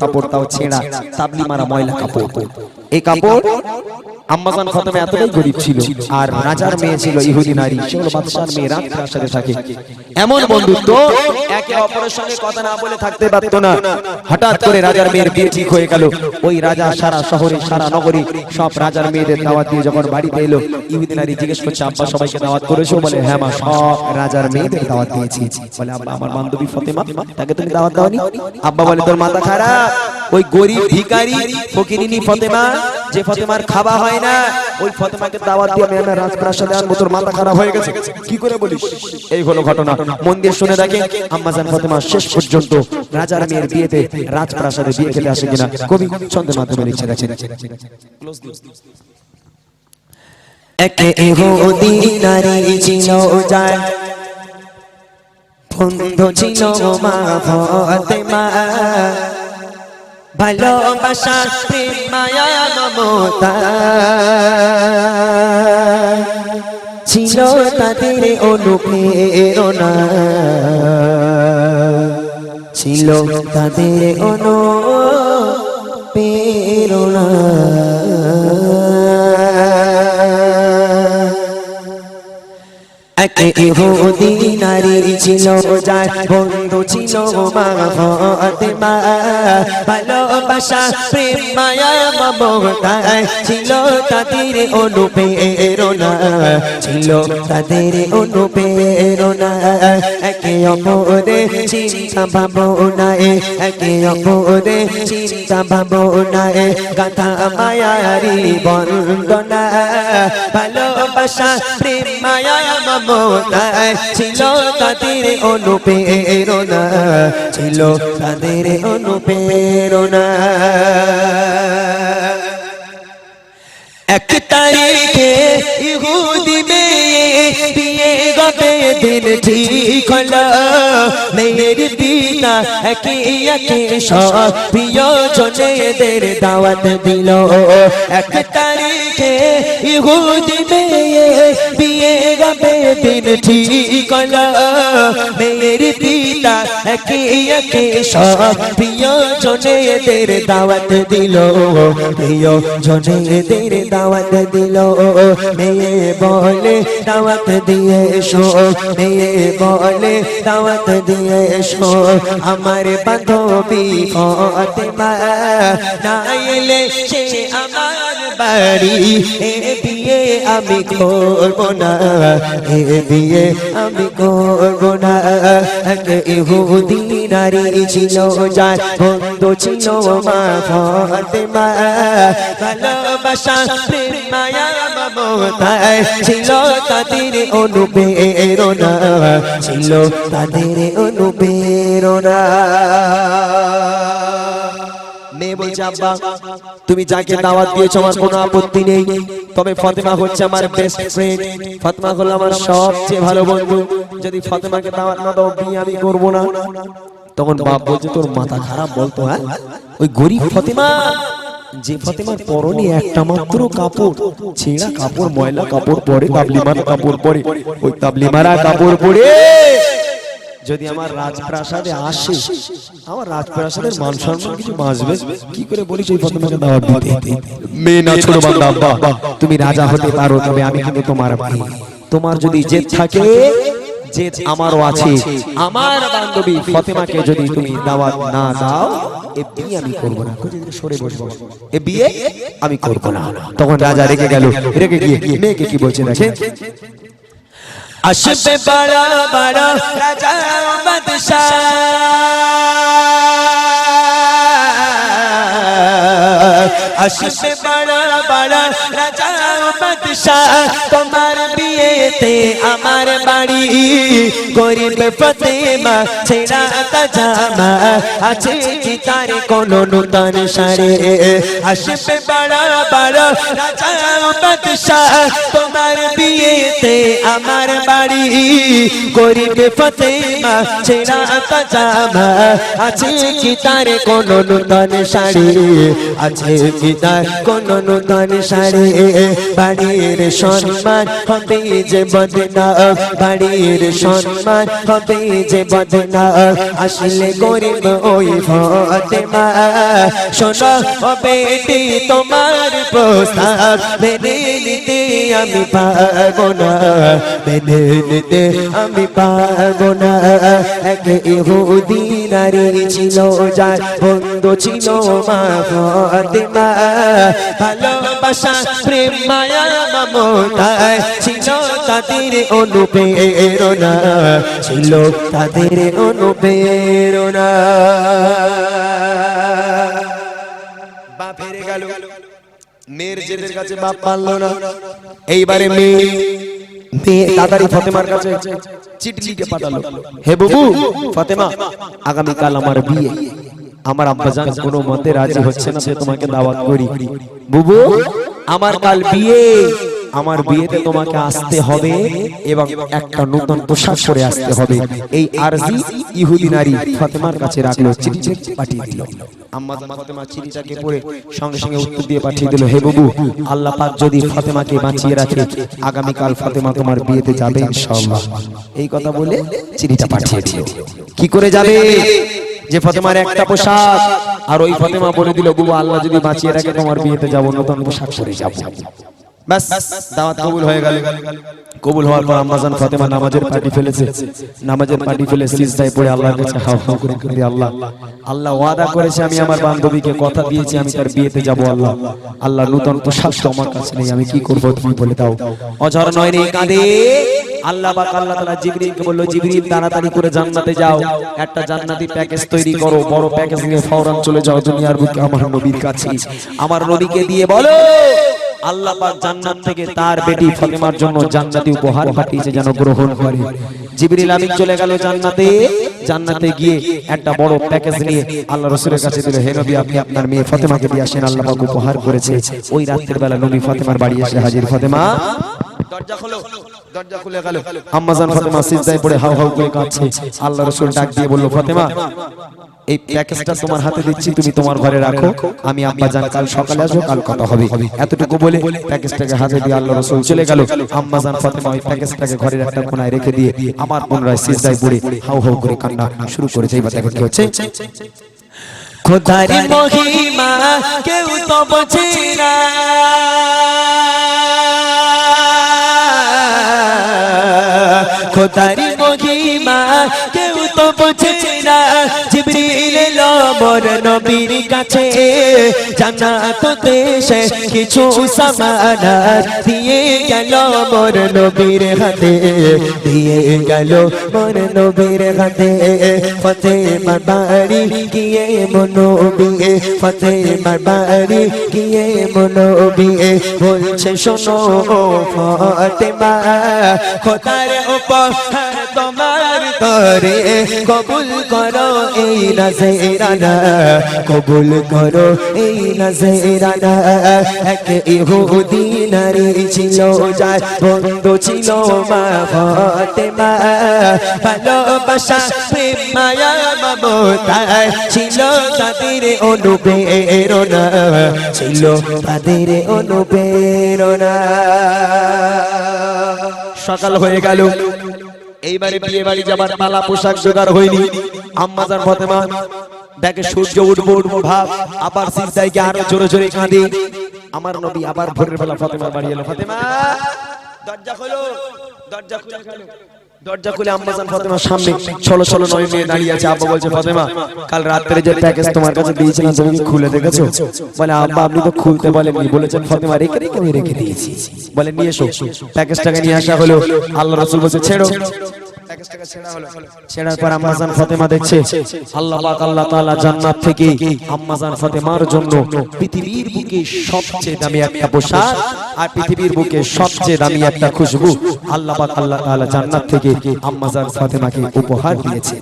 কাপড় তাও ছেঁড়া তাবলি মারা ময়লা কাপড়। এই কাপড় আম্মাজান খতমে এতটাই গরিব ছিল। আর রাজার মেয়ে ছিল ইহুদি নারী। সে হলো বাদশার মেয়ে রাত প্রাসাদে থাকে। এমন বন্ধুত্ব একে অপরের সঙ্গে কথা না বলে থাকতে পারত না। হঠাৎ করে রাজার মেয়ের বিয়ে ঠিক হয়ে গেল। ওই রাজা সারা শহরে সারা নগরী সব রাজার মেয়েদের দাওয়াত দিয়ে যখন বাড়িতে এলো ইহুদি নারী জিজ্ঞেস করছে আব্বা সবাইকে দাওয়াত করেছ? বলে হ্যাঁ মা সব রাজার মেয়েদের দাওয়াত দিয়েছি। বলে আব্বা আমার বান্ধবী ফতেমা তাকে তুমি দাওয়াত দাওনি? আব্বা বলে তোর মাথা খারাপ। ওই গরিব ভিখারি ফকিরিনী ফতেমা যে ফতেমার খাওয়া হয় না ওই ফতেমাকে দাওয়াত দিয়ে আমি আমার রাজপ্রাসাদে আনব তোর মাথা খারাপ হয়ে গেছে? কি করে বলিস? এই হলো ঘটনা। মন দিয়ে শুনে দেখে আম্মাজান ফতেমা শেষ পর্যন্ত রাজার মেয়ের বিয়েতে রাজপ্রাসাদে বিয়ে খেতে আসে কিনা? কবি ছন্দের মাধ্যমে লিখছে দেখে একে ইহুদি নারী ছিল যায়। বন্ধু ছিল মা ফতেমা। ভালোবাসা প্রেম মায়া মমতা ছিল তাদের অনুপ্রেরণা। ছিল তাদের অনুপ্রেরণা। একে ইহুদি নারী ছিল যার বন্ধু ছিল মা ফতেমা। ভালোবাসা, প্রেম, মায়া, মমতায় ছিল তাদের অনুপ্রেরণা। ছিল তাদের অনুপ্রেরণা। একে অপরে চিন্তা ভাবনায়, একে অপরে চিন্তা ভাবনায় গাথা মায়ারি বন্দনা। ভালোবাসা, প্রেম মায়া মমতায় ছিল তাদের অনুপ্রেরণা, ছিল তাদের অনুপ্রেরণা। এক তারিখে ইহুদি দিন ঠিক পিতা একে একে সব দাওয়াত দিল। এক তারিখে ইহুদি বিয়ে গবে দিন ঠিক হলো মেয়ের পিতা একে একে সব প্রিয়জনেদের দাওয়াত দিল প্রিয়জনেদের দাওয়াত দিল মেয়ে বলে দাওয়াত দিয়ে এসো মেয়ে বলে দাওয়াত দিয়ে এসো আমার বান্ধবী ফতেমা না সে আমার বাড়ি। এ বিয়ে আমি করব না। এ বিয়ে আমি করব না। এক ইহুদি নারী ছিল যায় বন্ধু ছিল মা ফতেমা। ভালোবাসা, প্রেম, মায়া ছিল তাদের অনুপ্রেরণা। ছিল তাদের অনুপ্রেরণা। মেয়ে বলছে আব্বা তুমি যাকে দাওয়াত দিয়েছ আমার কোনো আপত্তি নেই। তবে ফাতেমা হচ্ছে আমার বেস্ট ফ্রেন্ড ফাতেমা হলো আমার সবচেয়ে ভালো বন্ধু। যদি ফাতেমাকে দাওয়াত না দাও বিয়ে আমি করব না। তখন বাপ বলছে তোর মাথা খারাপ বলতো হ্যাঁ? ওই গরিব ফাতেমা যে ফাতেমার পরনে একটা মাত্র কাপড় ছেঁড়া কাপড় ময়লা কাপড় পরে তাবলিমার কাপড় পরে। ওই তাবলিমারা কাপড় পরে। যদি আমার রাজপ্রাসাদে আসে আমার রাজপ্রাসাদের মান সম্মান কিছু বাঁচবে? কি করে বলিস ওই ফতেমাকে দাওয়াত দিতে? মেয়ে না ছোট বান্দা আব্বা তুমি রাজা হতে পারো তবে আমি কিন্তু তোমার ভাই। তোমার যদি জেদ থাকে জেদ আমারও আছে। আমার বান্ধবী ফতেমাকে যদি তুমি দাওয়াত না দাও এ বিয়ে আমি করব না। সরে বসবো। এ বিয়ে আমি করব না। তখন রাজা রেগে গেল। রেগে গিয়ে মেয়েকে কি বলছে দেখেন? আসবে বড় বড় রাজা বাদশাহ আসবে বড় বড় রাজা বাদশাহ তোমার বিয়েতে আমার বাড়ি। গরিব ফতেমা ছেড়া জামা আছে কি তার কোন নূতন সারে? আসবে বড় বড় রাজা বাদশাহ তোমার বিয়েতে আমার বাড়ি। গরিব ফতেমা ছেড়া জামা আছে কি তার কোন নূতন শাড়ি আছে কি তার কোন নূতন শাড়ি বাড়ি বাড়ির সম্মান হবে যে বদনা, বাড়ির সম্মান হবে যে বদনা। আসলে গরিব ওই ফতেমা, শোনো বেটি তোমার প্রস্তাব নিতে আমি পারব না মেনে নিতে আমি পারব না এক ইহুদি নারী ছিল, যার বন্ধু ছিল মা ফতেমা। ভালোবাসা, প্রেম, মায়া, মমতায় ছিল তাদের অনুপ্রেরণা। ছিল তাদের অনুপ্রেরণা। মেয়ের জেদের কাছে বাপ পারল না। এইবারে মেয়ে ফতেমার কাছে চিঠি লিখে পাঠালো। হে বাবু ফতেমা আগামীকাল আমার বিয়ে। আমার আব্বাজান কোনো মতে রাজি হচ্ছে না সে তোমাকে দাওয়াত করি। বুবু আমার কাল বিয়ে। আমার বিয়েতে তোমাকে আসতে হবে এবং একটা নতুন পোশাক পরে আসতে হবে। এই আরজি ইহুদি নারী ফাতেমার কাছে রাখল চিঠি পাঠিয়ে দিল। আম্মা ফাতেমা চিঠিটাকে পড়ে সঙ্গে সঙ্গে উত্তর দিয়ে পাঠিয়ে দিল হে বাবু আল্লাহ পাক যদি ফাতেমাকে বাঁচিয়ে রাখে আগামী কাল ফাতেমা তোমার বিয়েতে যাবে ইনশাআল্লাহ এই কথা বলে চিঠিটা পাঠিয়ে দিল। কি করে যাবে? যে ফাতেমার একটা পোশাক আর ওই ফাতেমা বলে দিল বুবু আল্লাহ যদি বাঁচিয়ে রাখে তোমার বিয়েতে যাব নতুন পোশাক পরে যাব কবুল হওয়ার পর ফেলে আল্লাহ আল্লাহ ওয়াদা করেছে আমি আমার বান্ধবীকে কথা দিয়েছি, আমি তার বিয়েতে যাব, আল্লাহ। আল্লাহ নতুন পোশাক তো আমার কাছে নেই, আমি কি করব তুমি বলে দাও। অঝর নয় কাঁদে। আল্লাহ আল্লাহ তাআলা জিবরিলকে বলল তাড়াতাড়ি করে জান্নাতে যাও। একটা জান্নাতি প্যাকেজ তৈরি করো, বড় প্যাকেজ নিয়ে ফৌরান চলে যাও দুনিয়ার বুকে আমার নবীর কাছে। আমার নবীকে দিয়ে বলো আল্লাহ পাক জান্নাত থেকে তার বেটি ফাতেমার জন্য জান্নাতি উপহার পাঠিয়েছে যেন গ্রহণ করে। জিবরিল আমিন চলে গেল জান্নাতে। জান্নাতে গিয়ে একটা বড় প্যাকেজ নিয়ে আল্লাহ রাসূলের কাছে দিল হে নবী আপনি আপনার মেয়ে ফাতেমাকে দিয়ে আসেন আল্লাহ পাক উপহার করেছে। ওই রাতের বেলা নবী ফাতেমার বাড়ি এসে হাজির। ফাতেমা দরজা খোলো দরজা খুলে গেল। আম্মাজান ফাতেমা সিজদায় পড়ে হাউ হাউ করে কাঁদছে। আল্লাহ রাসূল ডাক দিয়ে বলল ফাতেমা এই প্যাকেজটা তোমার হাতে দিচ্ছি তুমি তোমার ঘরে রাখো। আমি আব্বা জান কাল সকালে আসব কাল কথা হবে। এতটুকু বলে প্যাকেজটাকে হাতে দিয়ে আল্লাহ রসুল চলে গেল। আম্মা জান ফাতেমা ওই প্যাকেজটাকে ঘরের একটা কোনায় রেখে দিয়ে আমার পুনরায় সিজদায় পড়ে হাউ হাউ করে কান্না শুরু করেছে। এবার দেখো কি হচ্ছে। খোদার মহিমা কেউ তো বোঝে না। খোদার মহিমা কেউ না, জিবরিল এলো মোর নবীর কাছে। জান্নাত দেশে কিছু সামানা দিয়ে গেল মোর নবীর হাতে। দিয়ে গেল মোর নবীর হাতে। ফতে বাড়ি গিয়ে মনো বিয়ে ফতে বাড়ি গিয়ে মনো বিয়ে বলছে, শোনো ফতেমা, খোদার উপর তোমার তরে কবুল করো এই নজরানা, কবুল করো এই নজরানা। এক ইহুদি নারী ছিল, যার বন্ধু ছিল মা ফতেমা। ভালোবাসা, প্রেম, মায়া মমতায় ছিল তাদের অনুপ্রেরণা, ছিল তাদের অনুপ্রেরণা। সকাল হয়ে গেল। এইবারে বিয়ে বাড়ি যাবার মালা পোশাক জোগাড় হইনি আম্মাজার ফাতেমা দেখে সূর্য উঠবো উঠবো ভাব আবার সিজদায় গিয়ে আরও জোরে জোরে কাঁদে। আমার নবী আবার ভোরের বেলা ফাতেমার বাড়ি এলো। ফাতেমা দরজা খোলো। দরজা খুলে। গেল দরজা খুলে আম্মাজান ফাতেমার সামনে ষোলো ষোলো নয় মেয়ে দাঁড়িয়ে আছে আব্বা বলছে ফাতেমা কাল রাত্রে যে প্যাকেজ তোমার কাছে দিয়েছিলাম তুমি খুলে দেখেছ? বলে আব্বা আপনি তো খুলতে বলেননি। বলেছেন ফাতেমা রেখে রেখে আমি রেখে দিয়েছি। বলে নিয়ে এসো। প্যাকেজটাকে নিয়ে আসা হলো। আল্লাহ রসুল বলছে ছেড়ো। প্যাকেজটাকে ছেড়া হলো। ছেড়ার পর আম্মাজান ফাতেমা দেখছে আল্লাহ পাক আল্লাহ তাআলা জান্নাত থেকে আম্মাজান ফাতেমার জন্য পৃথিবীর বুকে সবচেয়ে দামি একটা পোশাক আর পৃথিবীর বুকে সবচেয়ে দামি একটা খুশবু আল্লাহ পাক আল্লাহ তাআলা জান্নাত থেকে আম্মাজান ফাতেমাকে উপহার দিয়েছে।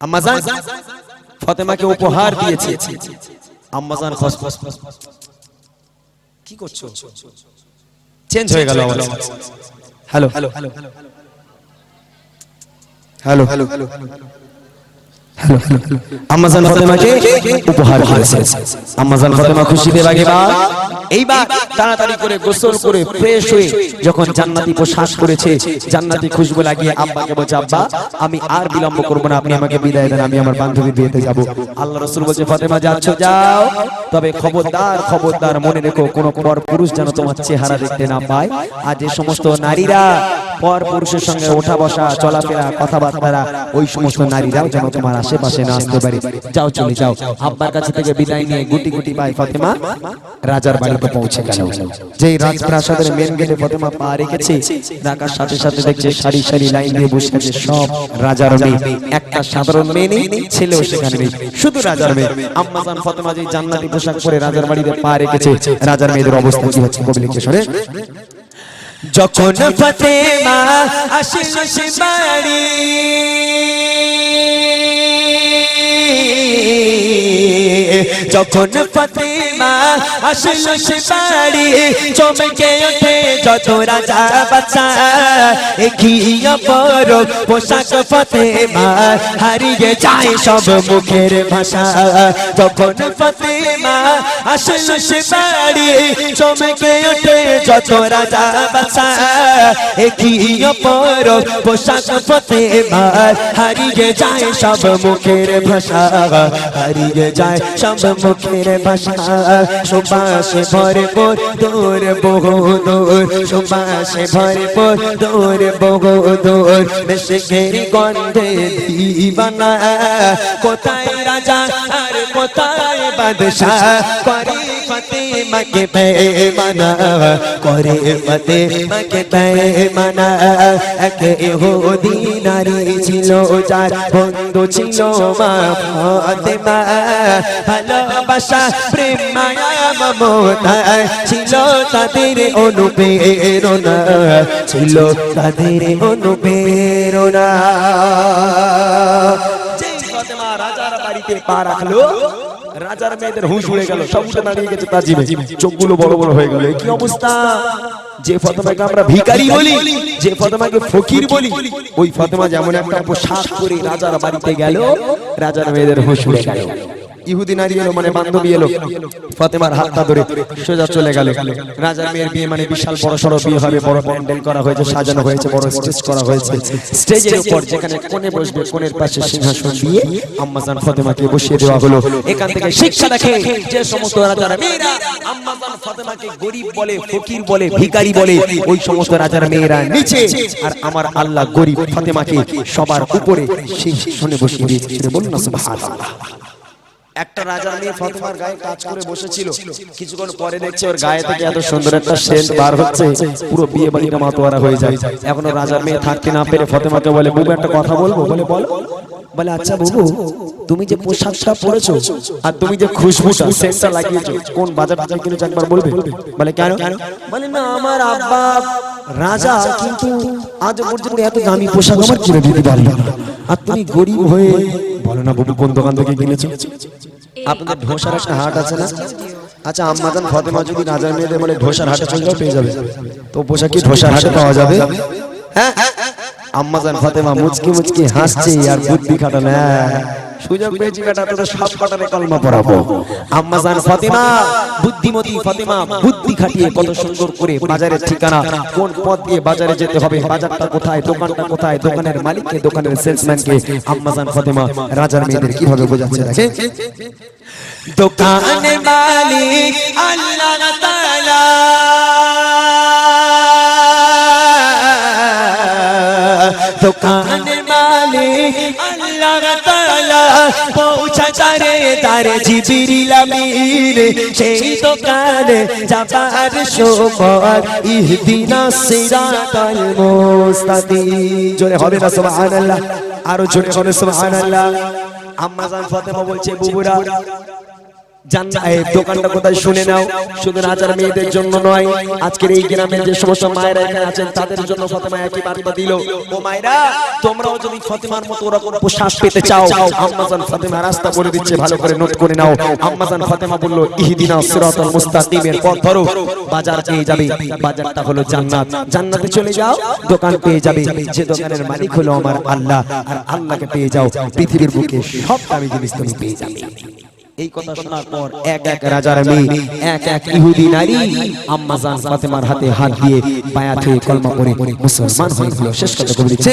আম্মাজান ফাতেমাকে উপহার দিয়েছে। আম্মাজান খস কি করছ? চেঞ্জ হয়ে গেল আওয়াজ। Hello hello hello hello. Hello. Hello আম্মাজান ফাতেমাকে উপহার দিয়েছে। আম্মাজান ফাতেমা খুশিতে বাগে বা এইবার তাড়াতাড়ি করে গোসল করে ফ্রেশ হয়ে যখন জান্নাতি পোশাক করেছে জান্নাতি খুশবু লাগিয়ে আব্বাকে বলছে, আব্বা, আমি আর বিলম্ব করব না, আপনি আমাকে বিদায় দেন, আমি আমার বান্ধবীর বিয়েতে যাব। আল্লাহ রসুল বলছে, ফাতেমা, যাচ্ছ, যাও। তবে খবরদার খবরদার মনে রেখো, কোনো পর পুরুষ যেন তোমার চেহারা দেখতে না পায়। আর যে সমস্ত নারীরা পর পুরুষের সঙ্গে ওঠা বসা, চলাফেরা কথাবার্তা ওই সমস্ত নারীরাও যেন তোমার আশেপাশে না আসতে পারে। যাও, চলে যাও। আব্বার কাছে থেকে বিদায় নিয়ে গুটি গুটি পায় ফাতেমা। রাজার বাড়িতে পৌঁছে গেল। যেই রাজপ্রাসাদের মেন গেটে ফাতেমা পা রেখেছে রাখার সাথে সাথে দেখছে সারি সারি লাইন দিয়ে বসে আছে সব রাজার মেয়ে। একটা সাধারণ মেয়ে নেই, ছেলেও সেখানে নেই। শুধু রাজার মেয়ে। আম্মাজান ফাতেমা যে জান্নাতি পোশাক পরে রাজার বাড়িতে পা রেখেছে, রাজার মেয়েদের অবস্থা কি হচ্ছে কবি লিখে শোনে যখন ফতেমা আসিল সে বাড়ি যখন ফতেমা আসিল সে বাড়ি, চমকে ওঠে যত রাজা বাচ্চা। এগিয়ে পর পোশাক ফতেমা হারিয়ে যায় সব মুখের ভাষা। যখন ফতেমা আসিল সে বাড়ি, চমকে ওঠে যত রাজা বাচ্চা। এগিয়ে পর পোশাক ফতেমা হারিয়ে যায় সব মুখের ভাষা। হারিয়ে যায় সব মুখের ভাষা সুবাসে ভরে পর দূর, বহু দূর। সুবাসে ভরে পর দূর, বহু দূর। বেশি গন্ধে দিবানা। কোথায় রাজা? কোথায় বাদশাহ করে ফতেমাকে বেমানা করে ফতেমাকে বেমানা এক ইহুদি নারী ছিল, যার বন্ধু ছিল মা ফাতেমা। ভালোবাসা, প্রেম মমতা ছিল তাদের অনুপ্রেরণা। ছিল তাদের পা রাখল। রাজার মেয়েদের হুঁশ উড়ে গেল, সব উঠে দাঁড়িয়ে গেছে তাজিমে চোখগুলো বড় বড় হয়ে গেল কি অবস্থা? যে ফতেমাকে আমরা ভিখারি বলি, যে ফতেমাকে ফকির বলি, ওই ফতেমা যেমন একটা পোশাক করে রাজার বাড়িতে গেল, রাজার মেয়েদের হুঁশ উড়ে গেল। ইহুদি নারী এলো মানে বান্ধবী এলো। ফতেমার হাতটা ধরে সোজা চলে গেল। রাজার মেয়ের বিয়ে মানে বিশাল বড় সড়ো বিয়ে হবে, বড় প্যান্ডেল করা হয়েছে, সাজানো হয়েছে, বড় স্টেজ করা হয়েছে। স্টেজের উপর যেখানে কোণে বসবে, কোণের পাশে সিংহাসন দিয়ে আম্মাজান ফতেমাকে বসিয়ে দেওয়া হলো। এখান থেকে শিক্ষা দেখে যে সমস্ত রাজার মেয়েরা আম্মাজান ফতেমাকে গরিব বলে, ফকির বলে, ভিখারি বলে, ওই সমস্ত রাজার মেয়েরা নিচে। আর আমার আল্লাহ গরিব ফতেমাকে সবার উপরে সিংহাসনে বসিয়ে দিয়েছে বলুন না, সুবহানাল্লাহ। একটা রাজার মেয়ে ফাতেমার গায়ে কাজ করে বসেছিল। কিছুক্ষণ পরে দেখছে ওর গায়ে থেকে এত সুন্দর একটা সেন্ট বার হচ্ছে পুরো বিয়ে বাড়িটা মাতোয়ারা হয়ে যায়। এখনও রাজার মেয়ে থাকতে না পেরে ফাতেমাকে বলে বুবু একটা কথা বলব? বলে বল বলে। আচ্ছা বুবু তুমি যে পোশাকটা পরেছো আর তুমি যে খুশবুটা সেন্টটা লাগিয়েছো কোন বাজার বাজার কিনেছো একবার বলবে? বলে কেন? বলে না আমার আব্বা রাজা কিন্তু আজ পর্যন্ত এত দামি পোশাক আমার কিনে দিতে পারবে না। আর তুমি গরিব হয়ে বলো না বুবু কোন দোকান থেকে কিনেছো? আপনাদের ঢোসার একটা হাট আছে না? আচ্ছা আম্মাজান ফতেমা যদি রাজার মেয়েদের বলে ঢোসার হাটে চলে যাও পেয়ে যাবে। তো পোশাক কি ঢোসার হাটে পাওয়া যাবে? হ্যাঁ আম্মাজান ফতেমা মুচকি মুচকি হাসছে আর বুদ্ধি খাটা হ্যাঁ। সুযোগ পেয়েছি বেটা তোদের সব কটারে কলমা পড়াবো। আম্মাজান ফাতেমা বুদ্ধিমতী ফাতেমা বুদ্ধি খাটিয়ে কত সুন্দর করে বাজারের ঠিকানা কোন পথ দিয়ে বাজারে যেতে হবে বাজারটা কোথায় দোকানটা কোথায় দোকানের মালিককে দোকানের সেলসম্যানকে আম্মাজান ফাতেমা রাজার মেয়েদের কীভাবে বোঝাচ্ছে? দেখে দোকান মালিক আল্লাহ তাআলা। দোকান মালিক আল্লাহ তাআলা। তারে জিবিরিল সেই দোকানে যাবার সিরাতাল জোরে হবে না, সুবহানাল্লাহ। আরও জোরে জোরে সুবহানাল্লাহ। আম্মাজান ফাতেমা বলছে, বুবুরা বাজার পেয়ে যাবে, বাজারটা হলো জান্নাত। জান্নাতে চলে যাও, দোকান পেয়ে যাবে, যে দোকানের মালিক হলো আমার আল্লাহ, আর আল্লাহকে পেয়ে যাও, পৃথিবীর বুকে সব জিনিস তুমি পেয়ে যাবে। এই কথা শোনার পর এক এক রাজার মেয়ে এক এক ইহুদি নারী আম্মা জান ফাতেমার হাতে হাত দিয়ে বায়াত হয়ে কলমা পড়ে মুসলমান হয়ে গেল। শেষ কথা কবি লিখছে।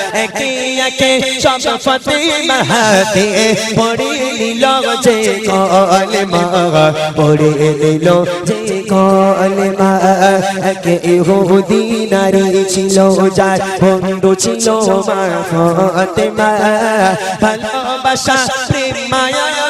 একে একে সব ফাতেমা হাতে পড়ে নিল যে কলমা পড়ে নিল যে কলমা একে ইহুদি নারী ছিল, যার বন্ধু ছিল মা ফাতেমা। ভালোবাসা প্রেম মায়া